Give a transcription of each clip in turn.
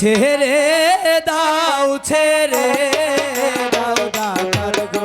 ছেড়ে দাও ছেড়ে দাও দাদার গো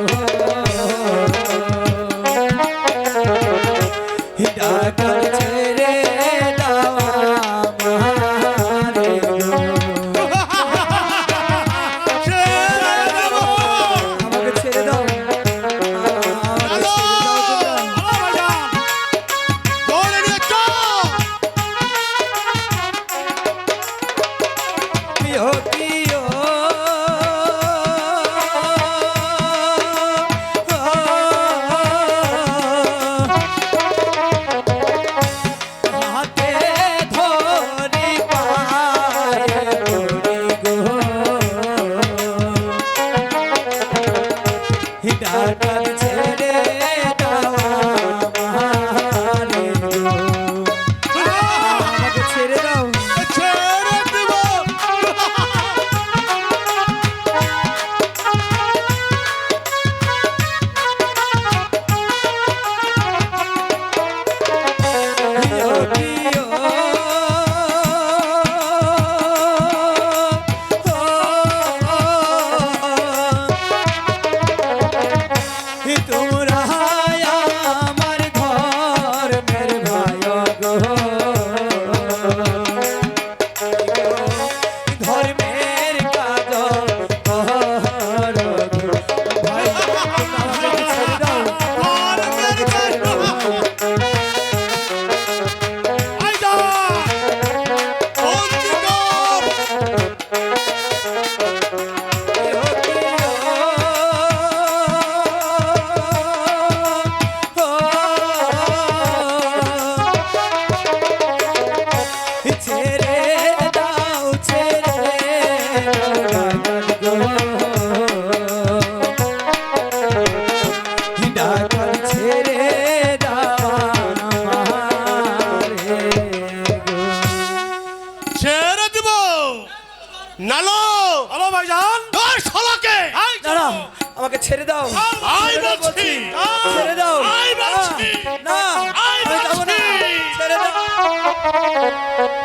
নালো! হ্যালো ভাইজান। ধর আই দাঁড়াও আমাকে ছেড়ে দাও। আই বলছি। ছেড়ে দাও। আই বলছি। না আই বলছি। ছেড়ে দাও।